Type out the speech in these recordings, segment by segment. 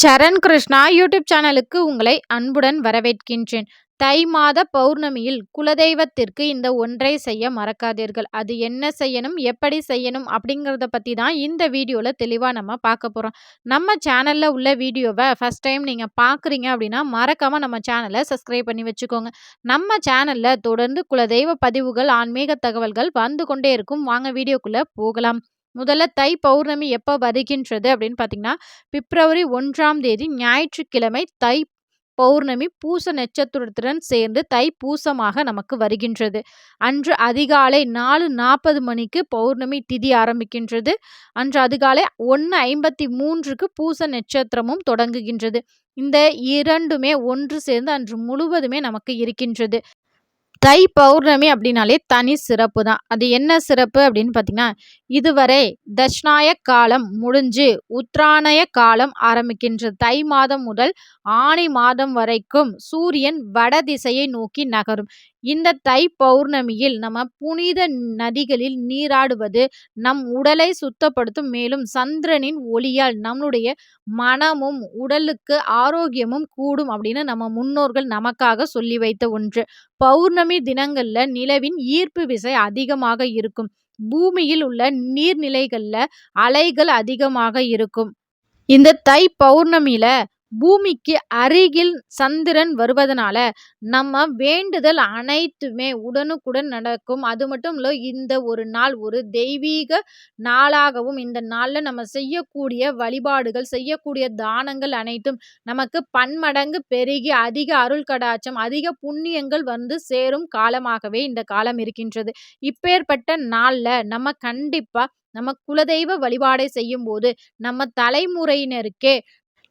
சரண் Krishna YouTube சேனலுக்கு உங்களை அன்புடன் வரவேற்கின்றேன். தை மாத பௌர்ணமியில் குலதெய்வத்திற்கு இந்த ஒன்றை செய்ய மறக்காதீர்கள். அது என்ன செய்யணும் எப்படி செய்யணும் அப்படிங்கிறத பற்றி தான் இந்த வீடியோவில் தெளிவாக நம்ம பார்க்க போகிறோம் நம்ம சேனலில் உள்ள வீடியோவை ஃபஸ்ட் டைம் நீங்கள் பார்க்குறீங்க அப்படின்னா மறக்காமல் நம்ம சேனலை சப்ஸ்கிரைப் பண்ணி வச்சுக்கோங்க. நம்ம சேனலில் தொடர்ந்து குலதெய்வ பதிவுகள் ஆன்மீக தகவல்கள் வந்து கொண்டே இருக்கும். வாங்க வீடியோக்குள்ளே போகலாம். முதல்ல தை பௌர்ணமி எப்போ வருகின்றது அப்படின்னு பார்த்தீங்கன்னா பிப்ரவரி ஒன்றாம் தேதி ஞாயிற்றுக்கிழமை தை பௌர்ணமி பூச நட்சத்திரத்துடன் சேர்ந்து தை பூசமாக நமக்கு வருகின்றது. அன்று அதிகாலை நாலு நாற்பது மணிக்கு பௌர்ணமி திதி ஆரம்பிக்கின்றது. அன்று அதிகாலை ஒன்று ஐம்பத்தி மூன்றுக்கு பூச நட்சத்திரமும் தொடங்குகின்றது. இந்த இரண்டுமே ஒன்று சேர்ந்து அன்று முழுவதுமே நமக்கு இருக்கின்றது. தை பௌர்ணமி அப்படின்னாலே தனி சிறப்பு தான். அது என்ன சிறப்பு அப்படின்னு பார்த்தீங்கன்னா இதுவரை தட்சிணாய காலம் முடிஞ்சு உத்ராணய காலம் ஆரம்பிக்கின்றது தை மாதம் முதல் ஆணி மாதம் வரைக்கும் சூரியன் வட திசையை நோக்கி நகரும். இந்த தை பௌர்ணமியில் நம்ம புனித நதிகளில் நீராடுவது நம் உடலை சுத்தப்படுத்தும் மேலும் சந்திரனின் ஒளியால் நம்மளுடைய மனமும் உடலுக்கு ஆரோக்கியமும் கூடும் அப்படின்னு நம்ம முன்னோர்கள் நமக்காக சொல்லி வைத்த ஒன்று. பௌர்ணமி தினங்கள்ல நிலவின் ஈர்ப்பு விசை அதிகமாக இருக்கும். பூமியில் உள்ள நீர்நிலைகள்ல அலைகள் அதிகமாக இருக்கும். இந்த தை பௌர்ணமியில பூமிக்கு அருகில் சந்திரன் வருவதனால நம்ம வேண்டுதல் அனைத்துமே உடனுக்குடன் நடக்கும். அது மட்டும் இல்லை இந்த ஒரு நாள் ஒரு தெய்வீக நாளாகவும் இந்த நாளில் நம்ம செய்யக்கூடிய வழிபாடுகள் செய்யக்கூடிய தானங்கள் அனைத்தும் நமக்கு பன்மடங்கு பெருகி அதிக அருள் கடாச்சம் அதிக புண்ணியங்கள் வந்து சேரும் காலமாகவே இந்த காலம் இருக்கின்றது. இப்பேற்பட்ட நாளில் நம்ம கண்டிப்பாக நம்ம குலதெய்வ வழிபாடை செய்யும் போது நம்ம தலைமுறையினருக்கே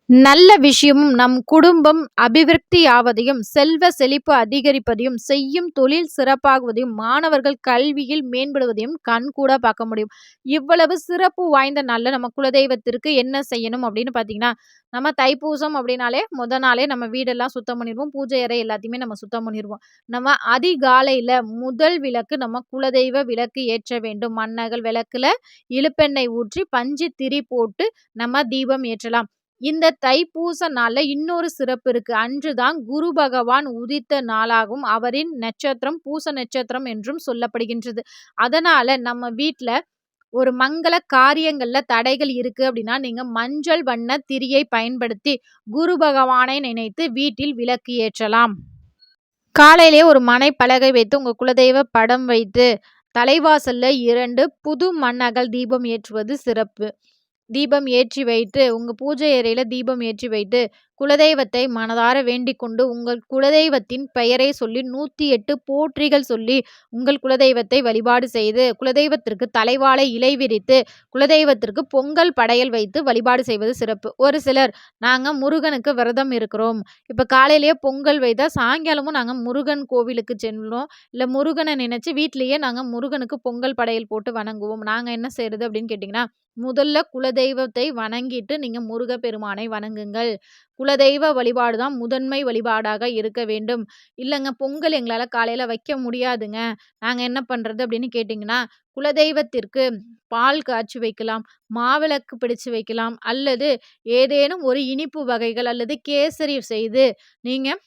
நல்ல விஷயமும் நம் குடும்பம் அபிவிருத்தியாவதையும் செல்வ செழிப்பு அதிகரிப்பதையும் செய்யும் தொழில் சிறப்பாகுவதையும் மாணவர்கள் கல்வியில் மேம்படுவதையும் கண் கூட பார்க்க முடியும். இவ்வளவு சிறப்பு வாய்ந்த நாளில் நம்ம குலதெய்வத்திற்கு என்ன செய்யணும் அப்படின்னு பார்த்தீங்கன்னா நம்ம தைப்பூசம் அப்படின்னாலே முத நாளே நம்ம வீடெல்லாம் சுத்தம் பண்ணிடுவோம். பூஜை அறை எல்லாத்தையுமே நம்ம சுத்தம் பண்ணிடுவோம். நம்ம அதிகாலையில் முதல் விளக்கு நம்ம குலதெய்வ விளக்கு ஏற்ற வேண்டும். மன்னர்கள் விளக்குல இழுப்பெண்ணெய் ஊற்றி பஞ்சு திரி போட்டு நம்ம தீபம் ஏற்றலாம். இந்த தைப்பூச நாள்ல இன்னொரு சிறப்பு இருக்கு. அன்றுதான் குரு பகவான் உதித்த நாளாகும். அவரின் நட்சத்திரம் பூச நட்சத்திரம் என்றும் சொல்லப்படுகின்றது. அதனால நம்ம வீட்டில் ஒரு மங்கள காரியங்கள்ல தடைகள் இருக்கு அப்படின்னா நீங்க மஞ்சள் வண்ண திரியை பயன்படுத்தி குரு பகவானை நினைத்து வீட்டில் விளக்கு ஏற்றலாம். காலையிலே ஒரு மனை பலகை வைத்து உங்க குலதெய்வ படம் வைத்து தலைவாசல்ல இரண்டு புது மண்ணகல் தீபம் ஏற்றுவது சிறப்பு. தீபம் ஏற்றி வைத்து உங்கள் பூஜை அறையில் தீபம் ஏற்றி வைத்து குலதெய்வத்தை மனதார வேண்டிக் கொண்டு உங்கள் குலதெய்வத்தின் பெயரை சொல்லி நூற்றி எட்டு போற்றிகள் சொல்லி உங்கள் குலதெய்வத்தை வழிபாடு செய்து குலதெய்வத்திற்கு தலைவாழை இலை விரித்து குலதெய்வத்திற்கு பொங்கல் படையல் வைத்து வழிபாடு செய்வது சிறப்பு. ஒரு சிலர் நாங்கள் முருகனுக்கு விரதம் இருக்கிறோம். இப்போ காலையிலேயே பொங்கல் வைத்தால் சாயங்காலமும் நாங்கள் முருகன் கோவிலுக்கு சென்றோம் இல்லை முருகனை நினச்சி வீட்லேயே நாங்கள் முருகனுக்கு பொங்கல் படையல் போட்டு வணங்குவோம். நாங்கள் என்ன செய்கிறது அப்படின்னு கேட்டிங்கன்னா முதல்ல குலதெய்வத்தை வணங்கிட்டு நீங்கள் முருகப்பெருமானை வணங்குங்கள். குலதெய்வ வழிபாடு தான் முதன்மை வழிபாடாக இருக்க வேண்டும். இல்லைங்க பொங்கல் எங்களால் காலையில் வைக்க முடியாதுங்க. நாங்கள் என்ன பண்ணுறது அப்படின்னு கேட்டிங்கன்னா குலதெய்வத்திற்கு பால் காய்ச்சி வைக்கலாம் மாவிளக்கு பிடிச்சு வைக்கலாம் அல்லது ஏதேனும் ஒரு இனிப்பு வகைகள் அல்லது கேசரி செய்து நீங்கள்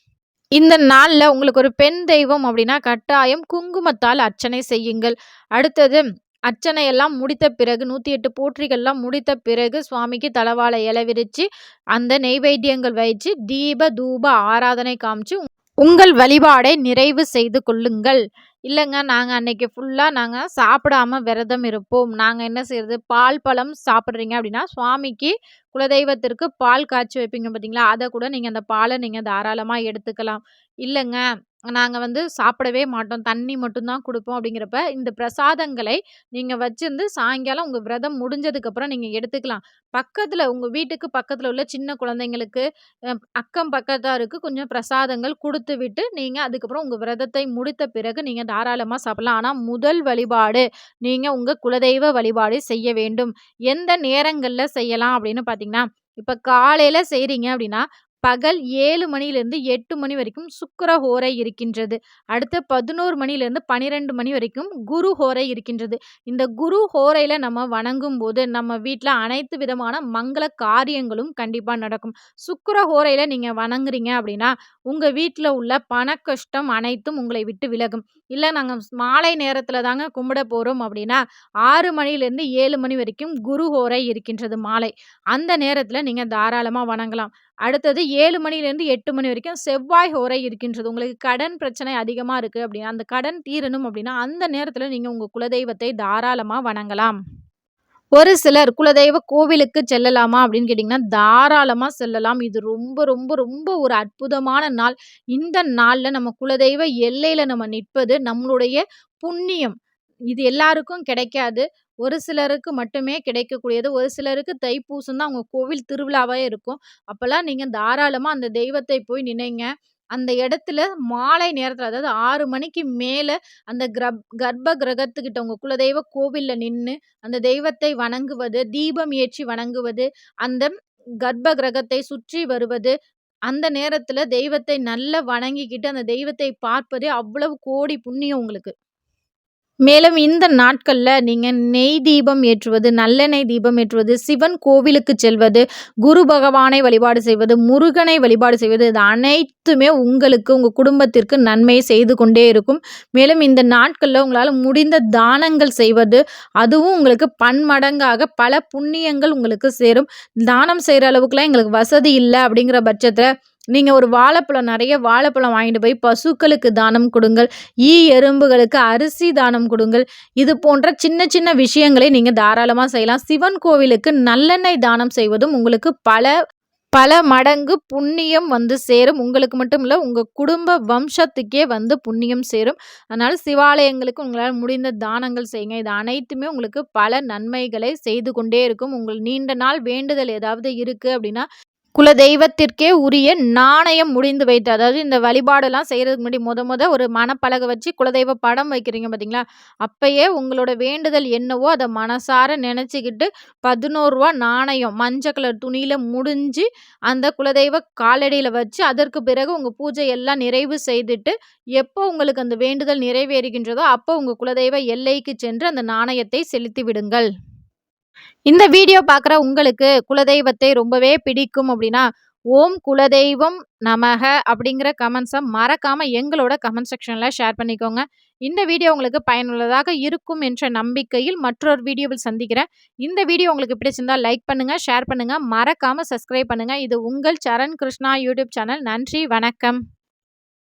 இந்த நாளில் உங்களுக்கு ஒரு பெண் தெய்வம் அப்படின்னா கட்டாயம் குங்குமத்தால் அர்ச்சனை செய்யுங்கள். அடுத்தது அர்ச்சனையெல்லாம் முடித்த பிறகு நூற்றி எட்டு போற்றிகள்லாம் முடித்த பிறகு சுவாமிக்கு தலவாழை இலை விரித்து அந்த நெய்வேத்தியங்கள் வைத்து தீப தூப ஆராதனை காமிச்சு உங்கள் வழிபாடை நிறைவு செய்து கொள்ளுங்கள். இல்லைங்க நாங்கள் அன்னைக்கு ஃபுல்லாக நாங்கள் சாப்பிடாம விரதம் இருப்போம். நாங்கள் என்ன செய்யறது பால் பழம் சாப்பிட்றீங்க அப்படின்னா சுவாமிக்கு குலதெய்வத்திற்கு பால் காய்ச்சி வைப்பீங்க பார்த்தீங்களா அதை கூட நீங்கள் அந்த பாலை நீங்கள் தாராளமாக எடுத்துக்கலாம். இல்லைங்க நாங்கள் வந்து சாப்பிடவே மாட்டோம். தண்ணி மட்டும்தான் கொடுப்போம் அப்படிங்கிறப்ப இந்த பிரசாதங்களை நீங்கள் வச்சிருந்து சாயங்காலம் உங்கள் விரதம் முடிஞ்சதுக்கப்புறம் நீங்கள் எடுத்துக்கலாம். பக்கத்தில் உங்கள் வீட்டுக்கு பக்கத்தில் உள்ள சின்ன குழந்தைங்களுக்கு அக்கம் பக்கத்தாருக்கு கொஞ்சம் பிரசாதங்கள் கொடுத்து விட்டு நீங்கள் அதுக்கப்புறம் உங்கள் விரதத்தை முடித்த பிறகு நீங்கள் தாராளமாக சாப்பிடலாம். ஆனால் முதல் வழிபாடு நீங்கள் உங்கள் குலதெய்வ வழிபாடு செய்ய வேண்டும். எந்த நேரங்களில் செய்யலாம் அப்படின்னு பார்த்தீங்கன்னா இப்போ காலையில் செய்கிறீங்க அப்படின்னா பகல் ஏழு மணியிலிருந்து எட்டு மணி வரைக்கும் சுக்கர ஹோரை இருக்கின்றது. அடுத்து பதினோரு மணியிலிருந்து பன்னிரெண்டு மணி வரைக்கும் குரு ஹோரை இருக்கின்றது. இந்த குரு ஹோரையில் நம்ம வணங்கும் போது நம்ம வீட்டில் அனைத்து விதமான மங்கள காரியங்களும் கண்டிப்பாக நடக்கும். சுக்கர ஹோரையில் நீங்கள் வணங்குறீங்க அப்படின்னா உங்கள் வீட்டில் உள்ள பண கஷ்டம் அனைத்தும் உங்களை விட்டு விலகும். இல்லை நாங்கள் மாலை நேரத்தில் தாங்க கும்பிட போகிறோம் அப்படின்னா ஆறு மணிலேருந்து ஏழு மணி வரைக்கும் குரு ஹோரை இருக்கின்றது மாலை. அந்த நேரத்தில் நீங்கள் தாராளமாக வணங்கலாம். அடுத்தது ஏழு மணிலேருந்து எட்டு மணி வரைக்கும் செவ்வாய் ஹோரை இருக்கின்றது. உங்களுக்கு கடன் பிரச்சனை அதிகமாக இருக்குது அப்படின்னா அந்த கடன் தீரணும் அப்படின்னா அந்த நேரத்தில் நீங்கள் உங்கள் குலதெய்வத்தை தாராளமாக வணங்கலாம். ஒரு சிலர் குலதெய்வ கோவிலுக்கு செல்லலாமா அப்படின்னு கேட்டிங்கன்னா தாராளமாக செல்லலாம். இது ரொம்ப ரொம்ப ரொம்ப ஒரு அற்புதமான நாள். இந்த நாளில் நம்ம குலதெய்வ எல்லையில் நம்ம நிற்பது நம்மளுடைய புண்ணியம். இது எல்லாருக்கும் கிடைக்காது. ஒரு சிலருக்கு மட்டுமே கிடைக்கக்கூடியது. ஒரு சிலருக்கு தைப்பூசம் தான். அவங்க கோவில் திருவிழாவே இருக்கும். அப்போல்லாம் நீங்கள் தாராளமாக அந்த தெய்வத்தை போய் நினைங்க. அந்த இடத்துல மாலை நேரத்தில் அதாவது ஆறு மணிக்கு மேலே அந்த கிரப் கர்ப்ப கிரகத்துக்கிட்ட உங்கள் குலதெய்வ கோவிலில் நின்று அந்த தெய்வத்தை வணங்குவது தீபம் ஏற்றி வணங்குவது அந்த கர்ப்ப கிரகத்தை சுற்றி வருவது அந்த நேரத்தில் தெய்வத்தை நல்லா வணங்கிக்கிட்டு அந்த தெய்வத்தை பார்ப்பதே அவ்வளவு கோடி புண்ணியம் உங்களுக்கு. மேலும் இந்த நாட்களில் நீங்கள் நெய் தீபம் ஏற்றுவது நல்லெண்ணெய் தீபம் ஏற்றுவது சிவன் கோவிலுக்கு செல்வது குரு பகவானை வழிபாடு செய்வது முருகனை வழிபாடு செய்வது இது அனைத்துமே உங்களுக்கு உங்கள் குடும்பத்திற்கு நன்மையை செய்து கொண்டே இருக்கும். மேலும் இந்த நாட்களில் உங்களால் முடிந்த தானங்கள் செய்வது அதுவும் உங்களுக்கு பன்மடங்காக பல புண்ணியங்கள் உங்களுக்கு சேரும். தானம் செய்கிற அளவுக்குலாம் எங்களுக்கு வசதி இல்லை அப்படிங்கிற பட்சத்தில் நீங்கள் ஒரு வாழைப்பழம் நிறைய வாழைப்பழம் வாங்கிட்டு போய் பசுக்களுக்கு தானம் கொடுங்கள். ஈ எறும்புகளுக்கு அரிசி தானம் கொடுங்கள். இது போன்ற சின்ன சின்ன விஷயங்களை நீங்கள் தாராளமாக செய்யலாம். சிவன் கோவிலுக்கு நல்லெண்ணெய் தானம் செய்வதும் உங்களுக்கு பல பல மடங்கு புண்ணியம் வந்து சேரும். உங்களுக்கு மட்டும் இல்லை உங்கள் குடும்ப வம்சத்துக்கே வந்து புண்ணியம் சேரும். அதனால் சிவாலயங்களுக்கு உங்களால் முடிந்த தானங்கள் செய்யுங்க. இது அனைத்துமே உங்களுக்கு பல நன்மைகளை செய்து கொண்டே இருக்கும். உங்கள் நீண்ட நாள் வேண்டுதல் ஏதாவது இருக்குது அப்படின்னா குல தெய்வத்திற்கே உரிய நாணயம் முடிந்து வைத்து அதாவது இந்த வழிபாடெல்லாம் செய்கிறதுக்கு முன்னாடி முத முத ஒரு மனப்பலகை வச்சு குலதெய்வ படம் வைக்கிறீங்க பார்த்தீங்களா அப்பயே உங்களோட வேண்டுதல் என்னவோ அதை மனசார நினச்சிக்கிட்டு பதினோருவா நாணயம் மஞ்சள் கலர் துணியில் முடிஞ்சு அந்த குலதெய்வ காலடியில் வச்சு அதற்கு பிறகு உங்கள் பூஜை எல்லாம் நிறைவு செய்துட்டு எப்போ உங்களுக்கு அந்த வேண்டுதல் நிறைவேறுகின்றதோ அப்போ உங்கள் குலதெய்வ எல்லைக்கு சென்று அந்த நாணயத்தை செலுத்தி விடுங்கள். இந்த வீடியோ பார்க்குற உங்களுக்கு குலதெய்வத்தை ரொம்பவே பிடிக்கும் அப்படின்னா ஓம் குலதெய்வம் நமக அப்படிங்கிற கமெண்ட்ஸை மறக்காமல் எங்களோட கமெண்ட் செக்ஷனில் ஷேர் பண்ணிக்கோங்க. இந்த வீடியோ உங்களுக்கு பயனுள்ளதாக இருக்கும் என்ற நம்பிக்கையில் மற்றொரு வீடியோவில் சந்திக்கிறேன். இந்த வீடியோ உங்களுக்கு பிடிச்சிருந்தால் லைக் பண்ணுங்கள் ஷேர் பண்ணுங்கள் மறக்காமல் சப்ஸ்கிரைப் பண்ணுங்கள் இது உங்கள் சரண் கிருஷ்ணா யூடியூப் சேனல் நன்றி வணக்கம்.